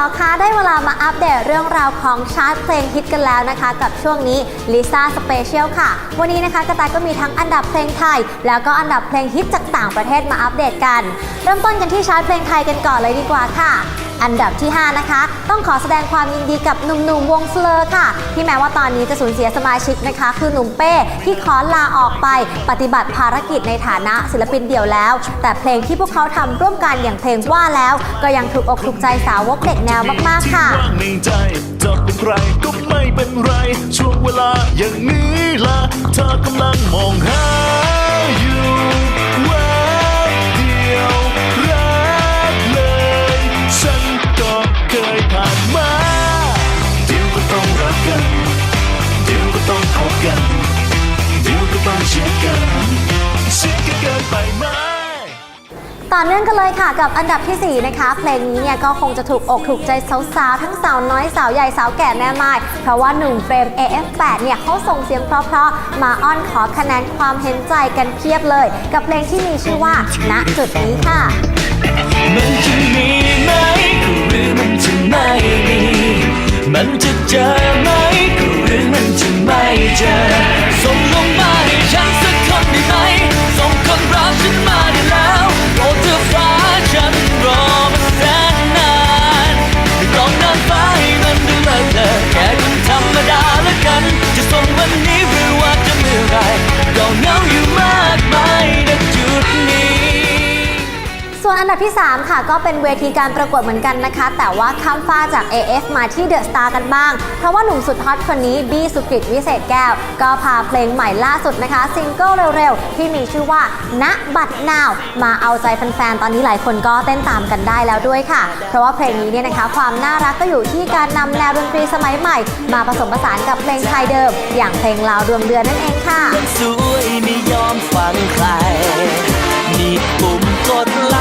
าวๆคะได้เวลามาอัปเดตเรื่องราวของชาร์ตเพลงฮิตกันแล้วนะคะ กับช่วงนี้ลิซ่าสเปเชียลค่ะ วันนี้นะคะกระต่ายก็มีทั้งอันดับเพลงไทย แล้วก็อันดับเพลงฮิตจากต่างประเทศมาอัปเดตกัน เริ่มต้นกันที่ชาร์ตเพลงไทยกันก่อนเลยดีกว่าค่ะ อันดับที่ 5 นะคะ ต้องขอแสดงความยินดีกับหนุ่มๆวงสเลอร์ค่ะ ที่แม้ว่าตอนนี้จะสูญเสียสมาชิกนะคะ คือหนุ่มเป้ที่ขอลาออกไปปฏิบัติภารกิจในฐานะศิลปินเดี่ยวแล้ว แต่เพลงที่พวกเขาทำร่วมกันอย่างเพลงว่าแล้ว ก็ยังถูกอกถูกใจสาวกเด็กแนวมากๆค่ะจะเป็นใครก็ไม่เป็นไร ช่วงเวลาอย่างนี้ละเธอกำลังมองหา ต่อเนื่องกันเลยค่ะกับอันดับทีสี่ 4 นะคะ เพลงนี้เนี่ยก็คงจะถูกอกถูกใจสาวๆ ทั้งสาวน้อยสาวใหญ่สาวแก่แน่ไม้เพราะว่าหนุ่มเฟรม AF8 เนี่ยเขาส่งเสียงเพราะๆ มาอ้อนขอคะแนนความเห็นใจกันเพียบเลย กับเพลงที่มีชื่อว่าณจุดนี้ค่ะมันจะมีไหมหรือมันจะไม่มีมันจะเจอไหมหรือมันจะไม่เจอส่งลง นอันดับที่ 3 ค่ะ ก็เป็นเวทีการประกวดเหมือนกันนะคะ แต่ว่าข้ามฟ้าจาก AF มาที่เดอะสตาร์กันบ้าง เพราะว่าหนุ่มสุดฮอตคนนี้บี้สุกฤตวิเศษแก้ว ก็พาเพลงใหม่ล่าสุดนะคะ ซิงเกิลเร็วๆ ที่มีชื่อว่า ณ บัดนาว มาเอาใจแฟนๆ ตอนนี้หลายคนก็เต้นตามกันได้แล้วด้วยค่ะ เพราะว่าเพลงนี้เนี่ยนะคะ ความน่ารักก็อยู่ที่การนำแนวดนตรีสมัยใหม่ มาผสมผสานกับเพลงไทยเดิม อย่างเพลงลาวดวงเดือนนั่นเองค่ะสวยไม่ยอมฟังใครนี่ปุ่มกดไล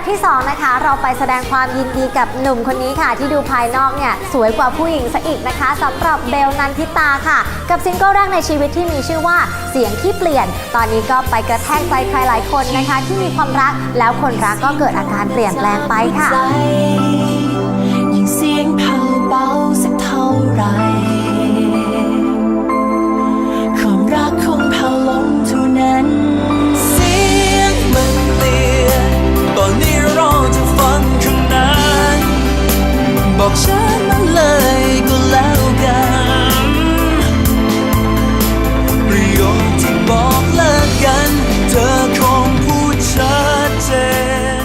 บที่ 2 นะคะ เราไปแสดงความยินดีกับหนุ่มคนนี้ค่ะ ที่ดูภายนอกเนี่ย สวยกว่าผู้หญิงซะอีกนะคะสำหรับเบลนันทิตาค่ะ กับซิงเกิลแรกในชีวิตที่มีชื่อว่าเสียงที่เปลี่ยน ตอนนี้ก็ไปกระแทกใจใครหลายคนนะคะ ที่มีความรักแล้วคนรักก็เกิดอาการเปลี่ยนแปลงไปค่ะยิ่งเสียงแผ่วเบาสักเท่าไรความรักคงแผ่วลงเท่านั้น บอกฉันมาเลยก็แล้วกันประโยคที่บอกเลิกกัน เธอคงพูดชัดเจน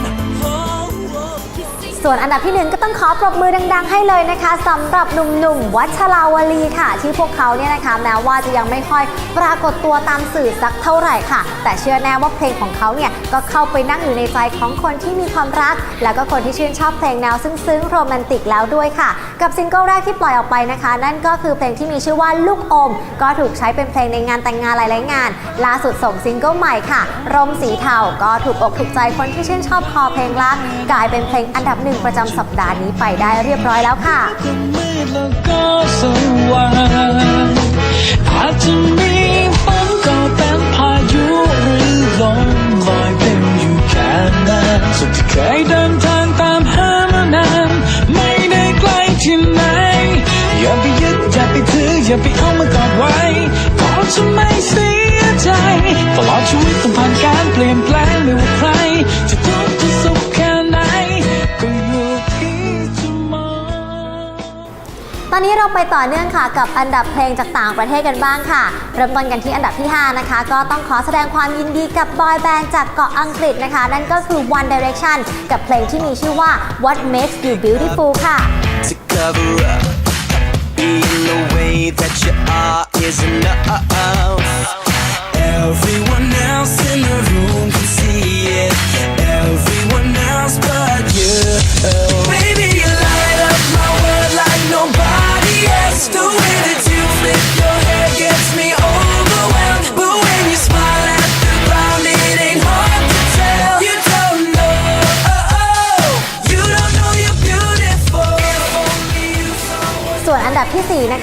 ส่วนอันดับที่หนึ่งก ต้องขอปรบมือดัง ๆ ให้เลยนะคะสำหรับหนุ่มๆวัชราวลีค่ะ ที่พวกเขาเนี่ยนะคะแม้ว่าจะยังไม่ค่อยปรากฏตัวตามสื่อสักเท่าไหร่ค่ะ แต่เชื่อแน่ว่าเพลงของเขาเนี่ยก็เข้าไปนั่งอยู่ในใจของคนที่มีความรัก แล้วก็คนที่ชื่นชอบเพลงแนวซึ้งๆโรแมนติกแล้วด้วยค่ะ กับซิงเกิลแรกที่ปล่อยออกไปนะคะ นั่นก็คือเพลงที่มีชื่อว่าลูกอม ก็ถูกใช้เป็นเพลงในงานแต่งงานหลายๆงาน ล่าสุดส่งซิงเกิลใหม่ค่ะ รมสีเทาก็ถูกอกถูกใจคนที่ชื่นชอบคอเพลงรักกลายเป็นเพลงอันดับหนึ่งประจำสัปดาห์นี้ไปได้เรียบร้อยแล้วค่ะ อนนี้เราไปต่อเนื่องค่ะกับอันดับเพลงจากต่างประเทศกันบ้างค่ะ เริ่มต้นกันที่อันดับที่ 5 นะคะ ก็ต้องขอแสดงความยินดีกับบอยแบนด์จากเกาะอังกฤษนะคะ นั่นก็คือ One Direction กับเพลงที่มีชื่อว่า What Makes You Beautiful ค่ะ to cover up. Being the way that you are is enough. Everyone else in the room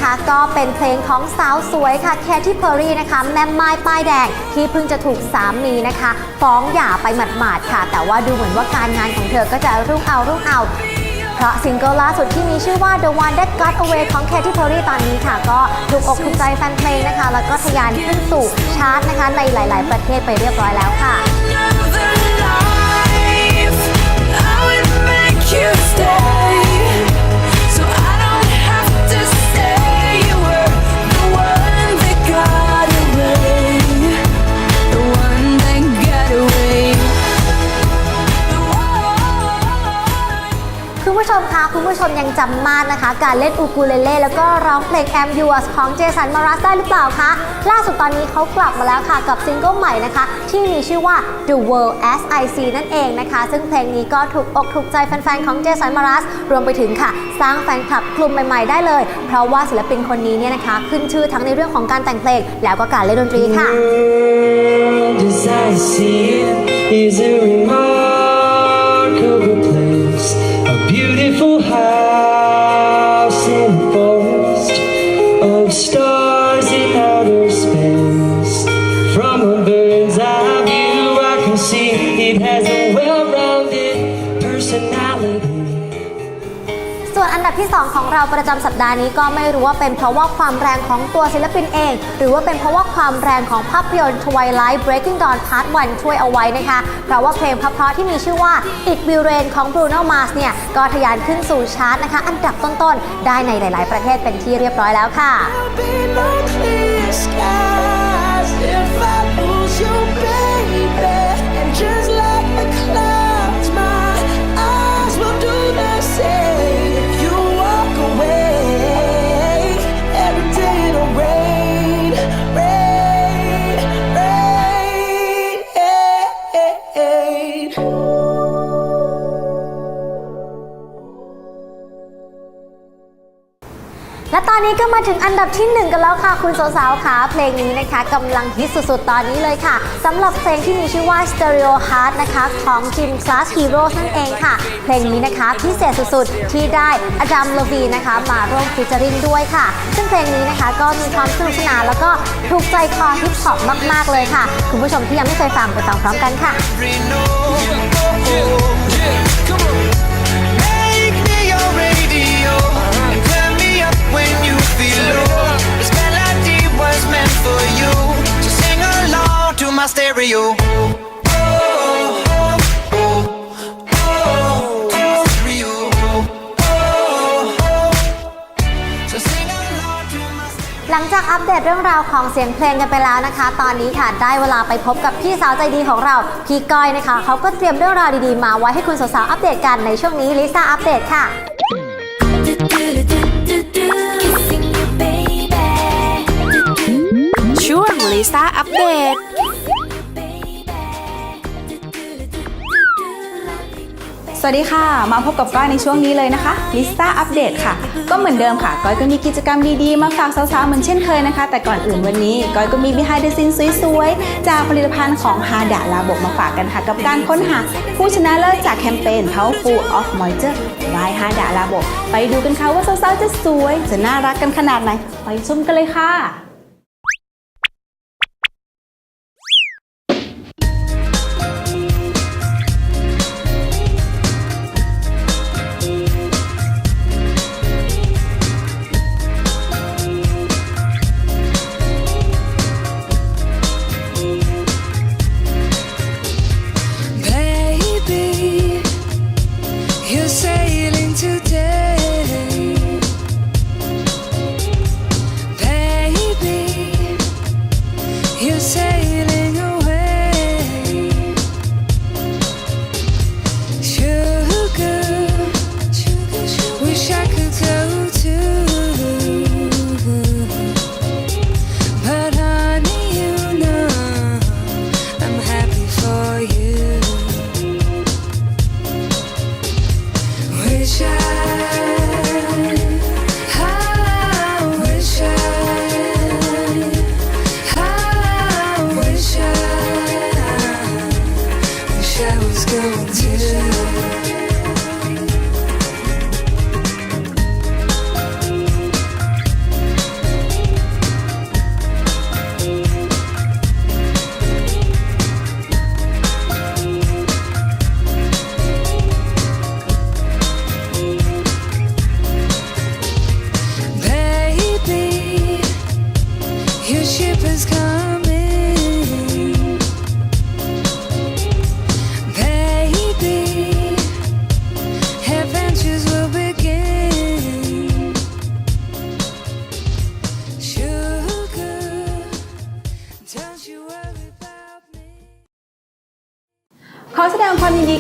นะคะ ก็เป็นเพลงของสาวสวยค่ะแคทที่เพอร์รี่นะคะ แม่ไม้ป้ายแดงที่เพิ่งจะถูกสามีนะคะ ฟ้องหย่าไปหมาดๆค่ะ แต่ว่าดูเหมือนว่าการงานของเธอก็จะรุ่งเอารุ่งเอาเพราะซิงเกิลล่าสุดที่มีชื่อว่า The One That Got Away ของ Katy Perry ตอนนี้ค่ะ ก็ถูกอกถูกใจแฟนเพลงนะคะ แล้วก็ทะยานขึ้นสู่ชาร์ตนะคะในหลาย ๆ ประเทศไปเรียบร้อยแล้วค่ะ จำมาดนะคะ การเล่นอูกูเลเล่แล้วก็ร้องเพลง Am Yours ของเจสันมารัสได้หรือเปล่าคะ ล่าสุดตอนนี้เขากลับมาแล้วค่ะกับซิงเกิลใหม่นะคะ ที่มีชื่อว่า The World as I See นั่นเองนะคะ ซึ่งเพลงนี้ก็ถูกอกถูกใจแฟนๆ ของเจสันมารัส รวมไปถึงค่ะ สร้างแฟนคลับกลุ่มใหม่ๆ ได้เลย เพราะว่าศิลปินคนนี้เนี่ยนะคะ ขึ้นชื่อทั้งในเรื่องของการแต่งเพลง แล้วก็การเล่นดนตรีค่ะ world as I see it is a remarkable ที่ 2 ของเราประจำสัปดาห์นี้ก็ไม่รู้ว่าเป็นเพราะว่าความแรงของตัวศิลปินเอง หรือว่าเป็นเพราะว่าความแรงของภาพยนตร์ Twilight Breaking Dawn Part 1ช่วยเอาไว้นะคะ เพราะว่าเพลงเพราะๆที่มีชื่อว่า It Will Rain ของ Bruno Mars เนี่ยก็ทะยานขึ้นสู่ชาร์ตนะคะ อันดับต้นๆ ได้ในหลาย ๆ ประเทศเป็นที่เรียบร้อยแล้วค่ะ if I lose you, baby. นี้ก็มาถึงอันดับที่ 1 กันแล้วค่ะ คุณสาวๆค่ะเพลงนี้นะคะกำลังฮิตสุดๆ ตอนนี้เลยค่ะสำหรับเพลงที่มีชื่อว่า Stereo Heart นะคะของ Gym Class Heroes นั่นเองค่ะ เพลงนี้นะคะพิเศษสุดๆ ที่ได้อดัมลวีนะคะมาร่วมฟีเจอริงด้วยค่ะ ซึ่งเพลงนี้นะคะก็มีความสนุกสนานแล้วก็ถูกใจคอฮิปฮอปมากๆเลยค่ะ คุณผู้ชมที่ยังไม่เคยฟังไปฟังพร้อมกันค่ะ Make me your radio turn me up when. This melody was meant for you, so sing along to my stereo. So sing along to my หลังจากอัปเดตเรื่องราวของเสียงเพลงกันไปแล้วนะคะ ตอนนี้ค่ะได้เวลาไปพบกับพี่สาวใจดีของเรา พี่ก้อยนะคะ เขาก็เตรียมเรื่องราวดีๆมาไว้ให้คุณสาวๆอัปเดตกันในช่วงนี้ลิซ่าอัปเดตค่ะ เดตสวัสดีค่ะ มาพบกับก้อยในช่วงนี้เลยนะคะลิซ่าอัปเดตค่ะ ก็เหมือนเดิมค่ะ ก้อยก็มีกิจกรรมดีๆ มาฝากสาวๆ เหมือนเช่นเคยนะคะ แต่ก่อนอื่นวันนี้ ก้อยก็มี behind the scene สวยๆ จากผลิตภัณฑ์ของฮาดาลาบกมาฝากกันค่ะ กับการค้นหาผู้ชนะเลิศจากแคมเปญ Powerful of Moisture by ฮาดาลาบกไปดูกันค่ะว่าสาวๆ จะสวย จะน่ารักกันขนาดไหน ไปชมกันเลยค่ะ Baby, Your ship has come.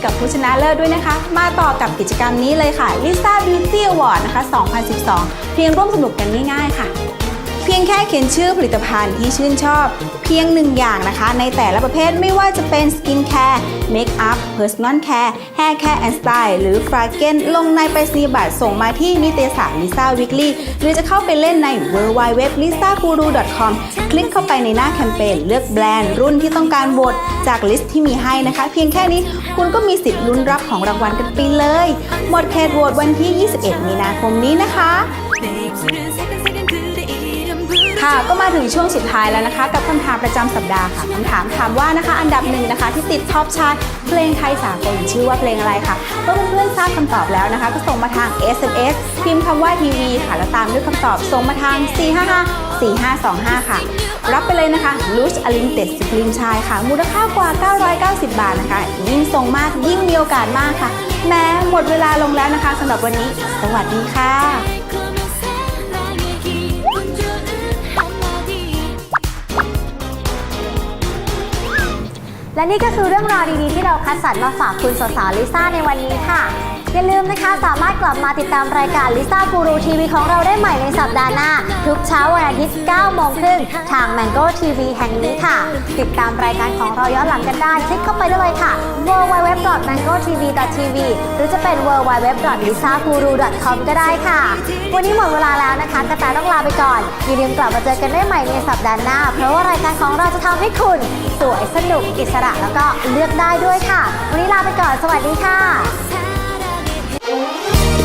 กับผู้ชนะเลิศด้วยนะคะ มาต่อกับกิจกรรมนี้เลยค่ะ Lisa Beauty Award นะคะ 2012 เพียงร่วมสนุกกันง่ายๆค่ะ เพียงแค่เขียนชื่อผลิตภัณฑ์ที่ชื่นชอบ เพียงหนึ่งอย่างนะคะ ในแต่ละประเภทไม่ว่าจะเป็นสกินแคร์เมคอัพเพอร์ n น l แคร์แฮร์แคร์แอนด์สไตล์หรือฟราเกนลงในไปรษณียบัตรส่งมาที่นิตยสาร Lisa Weekly หรือจะเข้าไปเล่นใน w w w l i s a g u r u c o m คลิกเข้าไปในหน้าแคมเปญเลือกแบรนด์รุ่นที่ต้องการโหวตจากลิสต์ที่มีให้นะคะ เพียงแค่นี้คุณก็มีสิทธิ์ลุ้นรับของรางวัลกันไปเลย หมดเขตโหวตวันที่ 21 มีนาคมนี้นะคะ ค่ะก็มาถึงช่วงสุดท้ายแล้วนะคะ กับคำถามประจำสัปดาห์ค่ะคำถามถามว่านะคะ อันดับหนึ่งนะคะ ที่ติดท็อปชาร์ตเพลงไทยสากลชื่อว่าเพลงอะไรค่ะก็เพื่อนๆทราบคำตอบแล้วนะคะ ก็ส่งมาทาง SMS พิมพ์คำว่าทีวีค่ะ แล้วตามด้วยคำตอบส่งมาทาง 455 4525 ค่ะ รับไปเลยนะคะลูชอลิมเต็ดสกรีนชายค่ะ มูลค่ากว่า 990 บาทนะคะ ยิ่งส่งมากยิ่งมีโอกาสมากค่ะ แม้หมดเวลาลงแล้วนะคะสำหรับวันนี้ สวัสดีค่ะ และนี่ก็คือเรื่องราวดีๆที่เราคัดสรรมาฝากคุณสาวๆลิซ่าในวันนี้ค่ะ อย่าลืมนะคะสามารถกลับมาติดตามรายการลิซ่ากูรูทีวีของเราได้ใหม่ในสัปดาห์หน้า ทุกเช้าวันอาทิตย์9โมงครึ่งทาง Mango TV แห่งนี้ค่ะ ติดตามรายการของเราย้อนหลังกันได้ คลิกเข้าไปได้เลยค่ะ www.mangotv.tv หรือจะเป็น www.lisaguru.com ก็ได้ค่ะ วันนี้หมดเวลาแล้วนะคะกระแตต้องลาไปก่อนอย่าลืมกลับมาเจอกันได้ใหม่ในสัปดาห์หน้า เพราะว่ารายการของเราจะทำให้คุณ สวยสนุกอิสระแล้วก็เลือกได้ด้วยค่ะ วันนี้ลาไปก่อน สวัสดีค่ะ Bye.